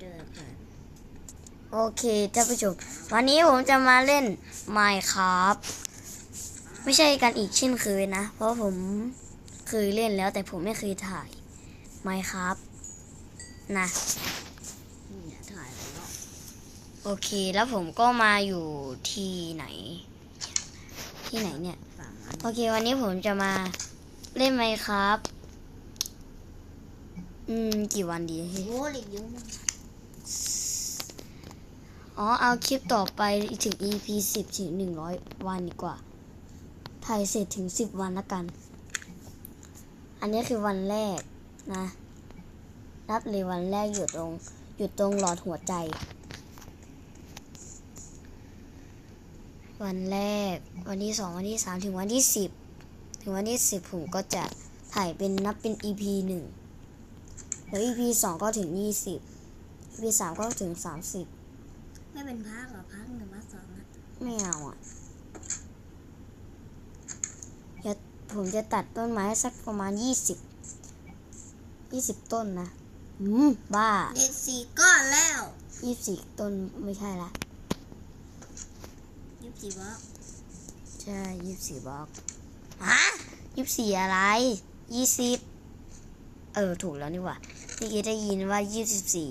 เดินผ่านโอเคท่านผู้ชมวันนี้ผมจะมาเล่น Minecraft ไม่ใช่กันอีกเช่นเคยนะ เพราะผมเคยเล่นแล้วแต่ผมไม่เคยถ่าย Minecraft นะเนี่ยถ่ายแล้วโอเคแล้วผมก็มาอยู่ที่ไหน ที่ไหนเนี่ย ฝั่งนั้นโอเควันนี้ผมจะมาเล่น Minecraft อืม กี่วันดี โอ้เหล็กเยอะมาก อ๋อ เอาคลิปต่อไปถึง EP 10ถึง100วันดีกว่า ถ่ายเสร็จถึง10วันละกัน อันนี้คือวันแรกนะ นับเลยวันแรกอยู่ตรง อยู่ตรงหลอดหัวใจ วันแรก วันที่สองวันที่สามถึงวันที่สิบ ถึงวันที่สิบผมก็จะถ่ายเป็นนับเป็น EP หนึ่งแล้ว EP สองก็ถึงยี่สิบ EP สามก็ถึงสามสิบไม่เป็นภาคหรอภาคหนึ่งภาคสองนะไม่เอาอะเดี๋ยวผมจะตัดต้นไม้สักประมาณยี่สิบยี่สิบต้นนะอืมบ้าเด็กสี่ก้อนแล้วยี่สิบต้นไม่ใช่ละยี่สิบสี่บล็อกใช่ยี่สิบบล็อกฮะยี่สิบอะไรยี่สิบเออ ถูกแล้วนี่หว่าเมื่อกี้ได้ยินว่ายี่สิบสี่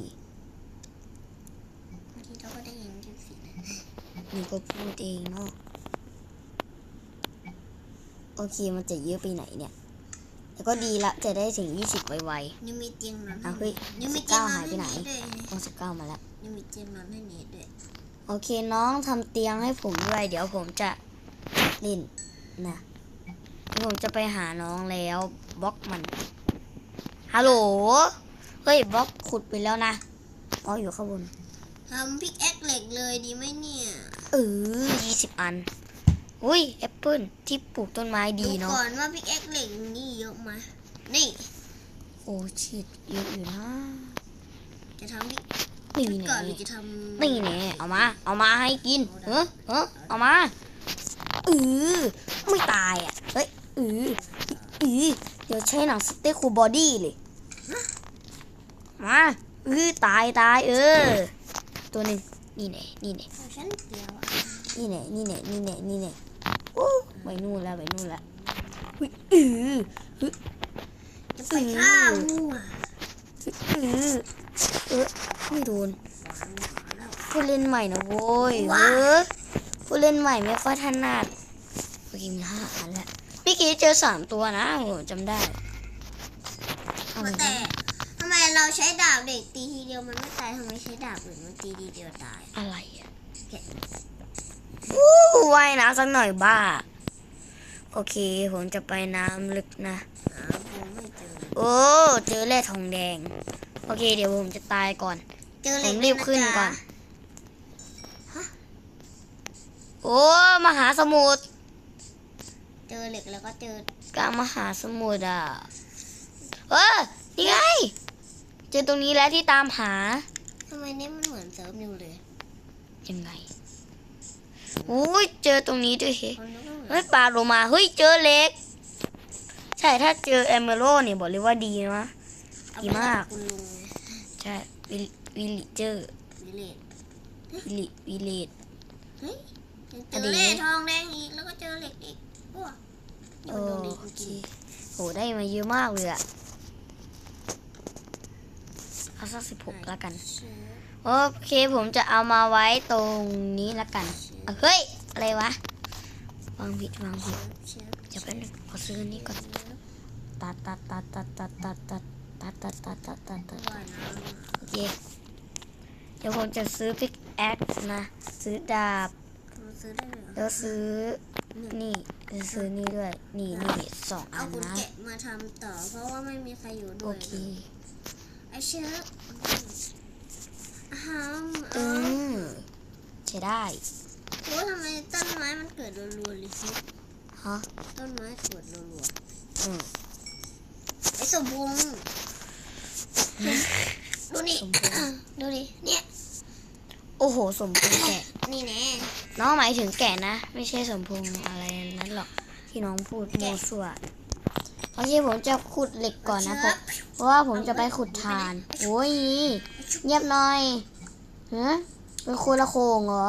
บางทีเราก็ได้ยินยี่สิบสี่นะ นี่ก็พูดเองเนาะโอเคมันจะเยอะไปไหนเนี่ยแต่ก็ดีละจะได้ถึงยี่สิบไวนี่มีเตียงนอนอะเฮ้ยนี่มีเตียงนอนหายไปไหนให้เนทด้วยๆต้องสิบเก้ามาแล้วนี่มีเตียงนอนให้เนทด้วยโอเคน้องทำเตียงให้ผมด้วย เดี๋ยวผมจะเล่นนะเดี๋ยวผมจะไปหาน้องแล้วบล็อกมันฮัลโหลเฮ้ยบล็อกขุดไปแล้วนะอ๋ออยู่ข้างบน ทำพิกแอคเหล็กเลยดีไหมเนี่ยเออยี่สิบอัน อุ้ยแอปเปิลที่ปลูกต้นไม้ดีดูเนาะก่อนว่าพิกแอคเหล็กนี่เยอะไหมนี่ โอ้ชิดเยอะอยู่นะ จะทำพิกนี่ชุดแน่ก่อนหรือจะทำนี่แน่เอามา เอามาให้กิน เออเออเอามาเออไม่ตายอะ เฮ้ยเออเออเดี๋ยวใช้หนังสเต็กคูบอดี้เลย มาเออตายตายเออ ตัวหนึ่งนี่แน่นี่แน่ของฉันเดียวอะนี่แน่นี่แน่นี่แน่นี่แน่โอ้ไปนู่นแล้วไปนู่นแล้วเฮ้ยเออจะไปฆ่าวัวเออเออไม่โดนผู้เล่นใหม่นะโว้ยเออผู้เล่นใหม่ไม่ค่อยถนัดโอเคมีห้าอันแล้วเมื่อกี้เจอสามตัวนะผมจำได้เอาไปแต่ทำไม เราใช้ดาบเด็กตีทีเดียวมันไม่ตายทำไมใช้ดาบอื่นมันตีทีเดียวตายอะไรอะอู้ว่ายน้ำสักหน่อยบ้า โอเค ผมจะไปน้ำลึกนะหาผมไม่เจอโอ้ เจอแร่ทองแดง โอเค เดี๋ยวผมจะตายก่อน เจอเหผล็กมรีบขึ้นด้วยะก่อจ๊ะนโอ้มหาสมุทรเจอเหล็กแล้วก็เจอกลางมหาสมุทรอะ เออนี่ไง เจอตรงนี้แล้วที่ตามหาทำไมเนี่ยมันเหมือนเซิร์ฟนิวเลยยังไงอุ้ยเจอตรงนี้ด้วยเฮ้คนนึกว่าเหมือนเฮ้ยปลาโลมาเฮ้ยเจอเหล็ก ใช่ถ้าเจอแอมเบโรเนี่ยบอกเลยว่าดีนะเอดีไปมากให้คุณลุงใช่วิลวิลลิเจอร์วิเลตวิลลิวิลเลตเฮ้ยเจอันอนี้เหล็กทองแดงอีกแล้วก็เจอเหล็กอีกโอ้นี่โอมันโดนดีเคจริงโหได้มาเยอะมากเลยอะ เอาสักสิบหกแล้วกันๆเชื้อโอเคผมจะเอามาไว้ตรงนี้ละกันอะเฮ้ย อะไรวะ วางผิดวางผิดเชื้อเดี๋ยวแป๊บนึงขอซื้ออันนี้ก่อน ตัดตัดตัดตัดตัดตัดตัดตัดตัดตัดตัดตัดตัดว่าน้โอเค เดี๋ยวผมจะซื้อพิกแอคนะ ซื้อดาบำมันซื้อได้เลยเหรอแล้วซื้อนี่จะซื้อนี่ด้วย นี่นี่สองอัเอานคุณนะแกะมาทำต่อ เพราะว่าไม่มีใครอยู่โอด้วยเค ไอเชื้อฮามอือ๋อมใช้ได้โอ้ทำไมต้นไม้มันเกิดรัวๆเลยสิฮะต้นไม้เกิดรัวอืมๆไอ้สมบูรณ์ดูนี่สมบูรณ์ดูดิเนี่ยโอ้โห สมพงษ์แกะนี่แน่น้องหมายถึงแกะนะ ไม่ใช่สมพงษ์อะไรนั้นหรอกที่น้องพูดโมวสั่ว โอเคผมจะขุดเหล็กก่อนนะเพราะเพราะว่าผมจะไปขุดถ่านโอ้ยไอ้เงียบหน่อยฮะเป็นคนละโคงเหรอ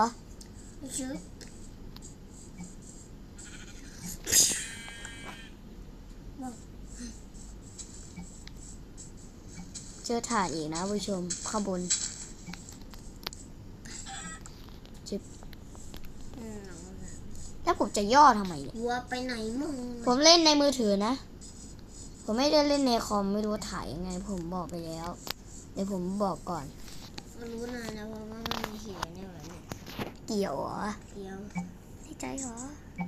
ชื่อเจอถาดอีกนะผู้ชมข้างบนอืมหนังมันอะแล้วผมจะย่อทำไมเนี่ยวัวไปไหนมึงผมเล่นในมือถือนะ ผมไม่ได้เล่นในคอมไม่รู้ว่าถ่ายยังไง ผมบอกไปแล้ว เดี๋ยวผมบอกก่อน มันรู้นานแล้วว่ามันมีเหียเนี่ยแบบเนี้ยเกี่ยวเหรอเดียวในใจเหรอ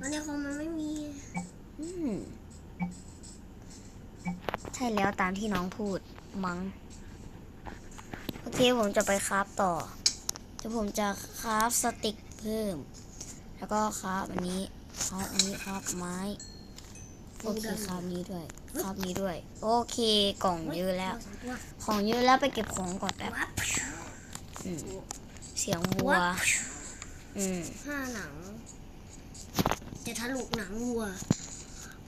มันในคอมมันไม่มี อืมใช่แล้วตามที่น้องพูดมัง้งโอเคผมจะไปคราฟต่อเดี๋ยวผมจะคราฟสติกเพิ่ม แล้วก็คราฟอันนี้คราฟอันนี้คราฟไม้โอเคคราฟนี้ด้วย คราฟนี้ด้วย โอเคกล่องเยอะแล้วตัวของเยอะแล้วไปเก็บของก่อนแป๊บวับอืมเสียงวัวอืมห้าหนัง จะทะลุหนังวัว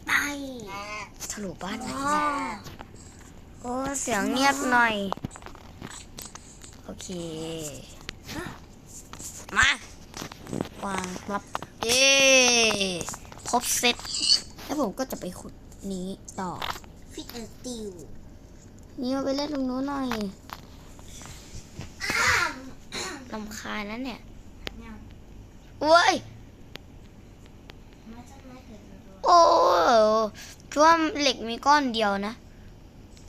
ไปทะลุบ้านไหนอ๋อเนี่ยโอ้เสียงเงียบหน่อย โอเค มาวางครับเย้ครบเซตแล้วผมก็จะไปขุด นี้ต่อฟิตเออร์ติวนี่เอาไปเล่นตรงนู้นหน่อยลำคาญนะเนี่ยเว้ยมาต้นไม้เกิดมาตัวโอ้คือว่าเหล็กมีก้อนเดียวนะ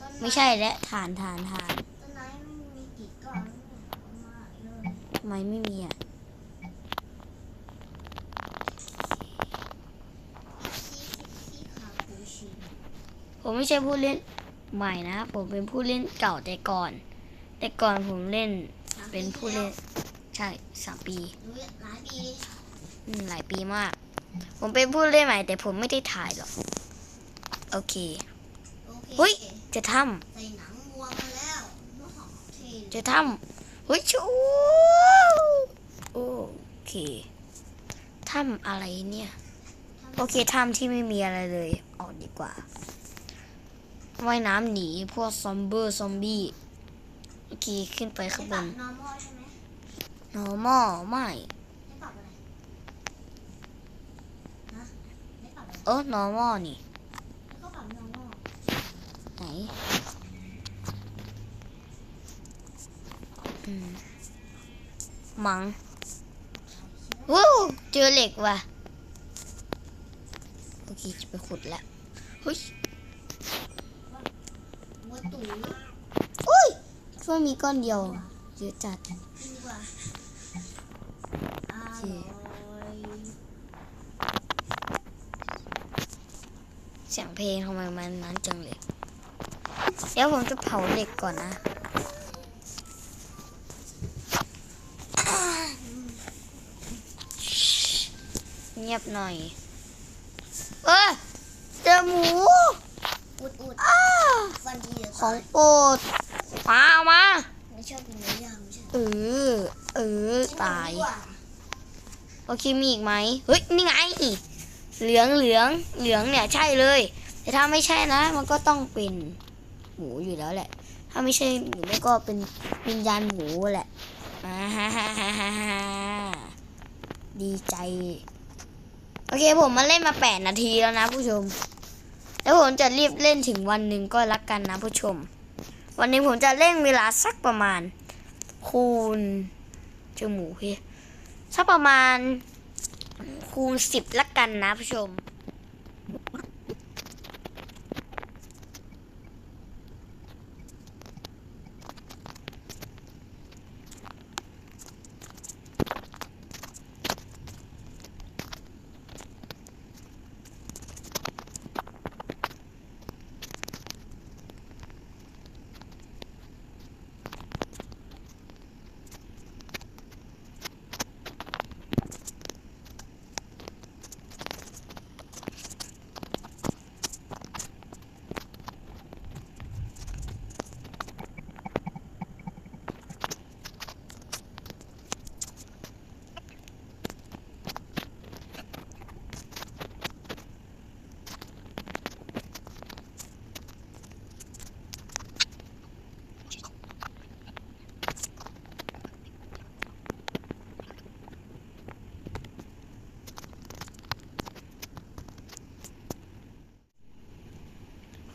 ต้นไม่ใช่แล้วฐานฐานฐานต้นไม้มันมีกี่ก้อนเนี่ยเอามาเลยทำไมไม่มีอะ ที่ขาปูชิน ผมไม่ใช่ผู้เล่นใหม่นะผมเป็นผู้เล่นเก่าแต่ก่อน แต่ก่อนผมเล่นเป็นผู้เล่นใช่สามปีหลายปีหลายปีมาก ผมเป็นผู้เล่นใหม่ แต่ผมไม่ได้ถ่ายหรอกโอเคเฮ้ยจะทำจะทำเฮ้ยชูโอเคทำอะไรเนี่ย โอเคทำที่ไม่มีอะไรเลย ออกดีกว่า ว่ายน้ำหนีพวกซอมเบอร์ซอมบี้โอเคขึ้นไปข้างบปรันบ normal ใช่ไหม normal ไม่ไม่ปรับอะไรนะไม่ปรับอะไรเออ normal นี่แล้วก็ปรับ normal ไหนอืมมังวู้เจอเหล็กว่ะโอเคจะไปขุดแล้วเฮ้ยวัวตุ๋ย อุ้ยช่วยมีก้อนเดียวเยอะจัดโอเคเสียงเพลงทำไมมันนั้นจังเลย เดี๋ยวผมจะเผาเหล็กก่อนนะเงียบหน่อย เออเจอหมู ฟันทีเดียวของโปรดมาเอามาไม่ชอบกินเนื้อย่างไม่ใช่เออเออตาย โอเคมีอีกไหมเฮ้ยนี่ไง เหลืองเหลืองเหลืองเนี่ยใช่เลย แต่ถ้าไม่ใช่นะ มันก็ต้องเป็นหมูอยู่แล้วแหละ ถ้าไม่ใช่หมูไม่ก็เป็นวิญญาณหมูแหละอ่าฮ่าฮ่าฮ่าฮ่าฮ่าดีใจ โอเคผมมาเล่นมาแปดนาทีแล้วนะผู้ชม แล้วผมจะรีบเล่นถึงวันหนึ่งก็รักกันนะผู้ชม วันนี้ผมจะเล่นเวลาสักประมาณ คูณจมูพี่สักประมาณคูณสิบละกันนะผู้ชม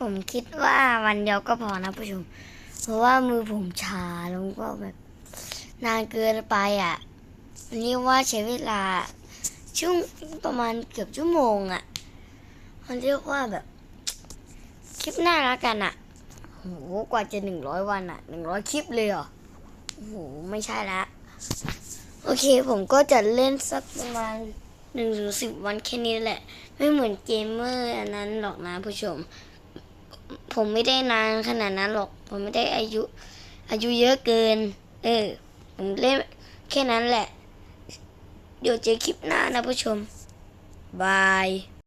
ผมคิดว่าวันเดียวก็พอนะผู้ชม เพราะว่ามือผมชาแล้วก็แบบ นานเกินไปอะเรียกว่าใช้เวลาช่วงประมาณเกือบชั่วโมงอะมันเรียกว่าแบบ คลิปหน้าละกันอะโหกว่าจะหนึ่งร้อยวันอะหนึ่งร้อยคลิปเลยเหรอโอ้โหไม่ใช่ละโอเคผมก็จะเล่นสักประมาณหนึ่งถึงสิบวันแค่นี้แหละ ไม่เหมือนเกมเมอร์อันนั้นหรอกนะผู้ชม ผมไม่ได้นานขนาดนั้นหรอก ผมไม่ได้อายุ อายุเยอะเกิน เออ ผมเล่นแค่นั้นแหละ เดี๋ยวเจอคลิปหน้านะผู้ชม บาย